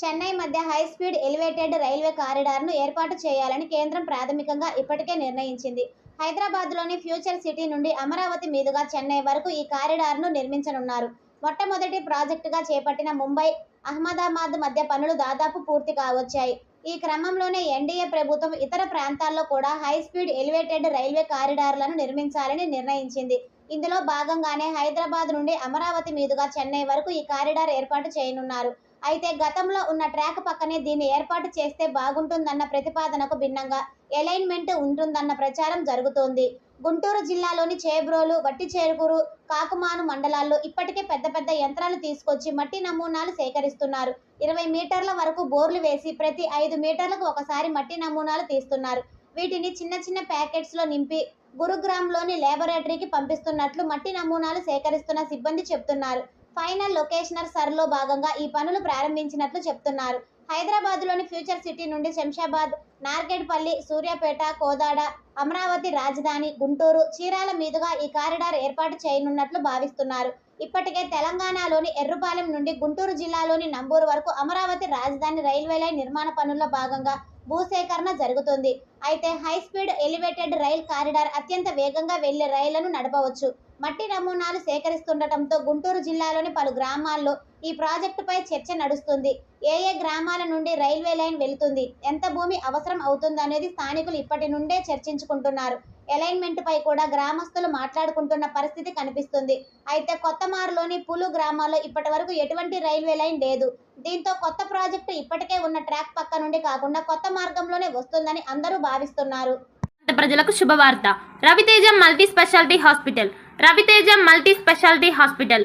చెన్నై మధ్య high speed elevated railway కారిడార్ను ఏర్పాటు చేయాలని కేంద్రం ప్రాథమికంగా ఇప్పటికే నిర్ణయించింది. హైదరాబాద్లోని ఫ్యూచర్ సిటీ నుండి అమరావతి మీదుగా చెన్నై వరకు ఈ కారిడార్ను నిర్మించనున్నారు. మొట్టమొదటి ప్రాజెక్టుగా చేపట్టిన ముంబై అహ్మదాబాద్ మధ్య పనులు దాదాపు పూర్తి కావచ్చాయి. ఈ క్రమంలోనే ఎన్డీఏ ప్రభుత్వం ఇతర ప్రాంతాల్లో కూడా హై స్పీడ్ ఎలివేటెడ్ రైల్వే కారిడార్లను నిర్మించాలని నిర్ణయించింది. ఇందులో భాగంగానే హైదరాబాద్ నుండి అమరావతి మీదుగా చెన్నై వరకు ఈ కారిడార్ ఏర్పాటు చేయనున్నారు. అయితే గతంలో ఉన్న ట్రాక్ పక్కనే దీన్ని ఏర్పాటు చేస్తే బాగుంటుందన్న ప్రతిపాదనకు భిన్నంగా ఎలైన్మెంట్ ఉంటుందన్న ప్రచారం జరుగుతోంది. గుంటూరు జిల్లాలోని చేబ్రోలు వట్టిచేరుకూరు కాకుమాను మండలాల్లో ఇప్పటికే పెద్ద పెద్ద యంత్రాలు తీసుకొచ్చి మట్టి నమూనాలు సేకరిస్తున్నారు. ఇరవై మీటర్ల వరకు బోర్లు వేసి ప్రతి ఐదు మీటర్లకు ఒకసారి మట్టి నమూనాలు తీస్తున్నారు. వీటిని చిన్న చిన్న ప్యాకెట్స్లో నింపి గురుగ్రామ్లోని లేబొరేటరీకి పంపిస్తున్నట్లు మట్టి నమూనాలు సేకరిస్తున్న సిబ్బంది చెప్తున్నారు. ఫైనల్ లొకేషనర్ సర్లో భాగంగా ఈ పనులు ప్రారంభించినట్లు చెప్తున్నారు. హైదరాబాద్లోని ఫ్యూచర్ సిటీ నుండి శంషాబాద్ నార్కెట్పల్లి సూర్యాపేట కోదాడ అమరావతి రాజధాని గుంటూరు చీరాల మీదుగా ఈ కారిడార్ ఏర్పాటు చేయనున్నట్లు భావిస్తున్నారు. ఇప్పటికే తెలంగాణలోని ఎర్రుపాలెం నుండి గుంటూరు జిల్లాలోని నంబూరు వరకు అమరావతి రాజధాని రైల్వే లైన్ నిర్మాణ పనుల్లో భాగంగా భూసేకరణ జరుగుతుంది. అయితే high speed elevated rail corridor అత్యంత వేగంగా వెళ్ళే రైళ్ళను నడపవచ్చు. మట్టి నమూనాలు సేకరిస్తుండటంతో గుంటూరు జిల్లాలోని పలు గ్రామాల్లో ఈ ప్రాజెక్టుపై చర్చ నడుస్తుంది. ఏ ఏ గ్రామాల నుండి రైల్వే లైన్ వెళుతుంది? ఎంత భూమి అవసరం అవుతుందనేది స్థానికులు ఇప్పటి నుండే చర్చించుకుంటున్నారు. అలైన్మెంట్ పై కూడా గ్రామస్తులు మాట్లాడుకుంటున్న పరిస్థితి కనిపిస్తుంది. అయితే కొత్తమారులోని పులు గ్రామాల్లో ఇప్పటి వరకు ఎటువంటి రైల్వే లైన్ లేదు. దీంతో కొత్త ప్రాజెక్టు ఇప్పటికే ఉన్న ట్రాక్ పక్క నుండి కాకుండా కొత్త మార్గంలోనే వస్తుందని అందరూ భావిస్తున్నారు. ప్రజలకు శుభవార్త. Raviteja multi specialty hospital. Raviteja multi specialty hospital.